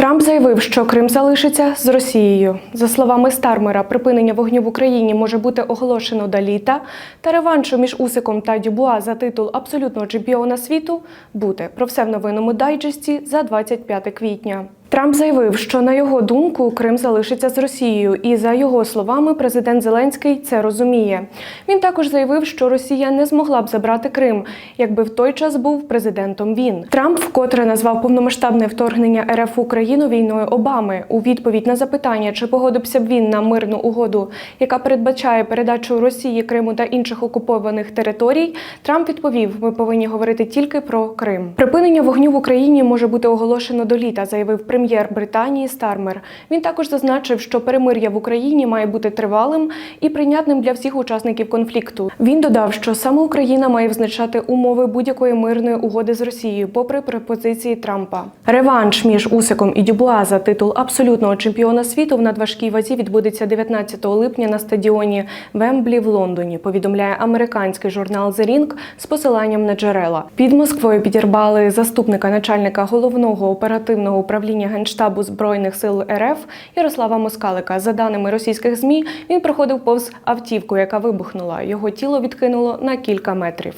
Трамп заявив, що Крим залишиться з Росією. За словами Стармера, припинення вогню в Україні може бути оголошено до літа, та реваншу між Усиком та Дюбуа за титул абсолютного чемпіона світу буде. Про все в новинному дайджесті за 25 квітня. Трамп заявив, що на його думку Крим залишиться з Росією, і за його словами, президент Зеленський це розуміє. Він також заявив, що Росія не змогла б забрати Крим, якби в той час був президентом він. Трамп вкотре назвав повномасштабне вторгнення РФ Україну війною Обами. У відповідь на запитання, чи погодився б він на мирну угоду, яка передбачає передачу Росії Криму та інших окупованих територій, Трамп відповів: ми повинні говорити тільки про Крим. Припинення вогню в Україні може бути оголошено до літа, заявив прем'єр Британії Стармер. Він також зазначив, що перемир'я в Україні має бути тривалим і прийнятним для всіх учасників конфлікту. Він додав, що саме Україна має визначати умови будь-якої мирної угоди з Росією, попри пропозиції Трампа. Реванш між Усиком і Дюбуа за титул абсолютного чемпіона світу в надважкій вазі відбудеться 19 липня на стадіоні Вемблі в Лондоні. Повідомляє американський журнал The Ring з посиланням на джерела. Під Москвою підірбали заступника начальника головного оперативного управління генштабу збройних сил РФ Ярослава Москалика. За даними російських змі, він проходив повз автівку, яка вибухнула. Його тіло відкинуло на кілька метрів.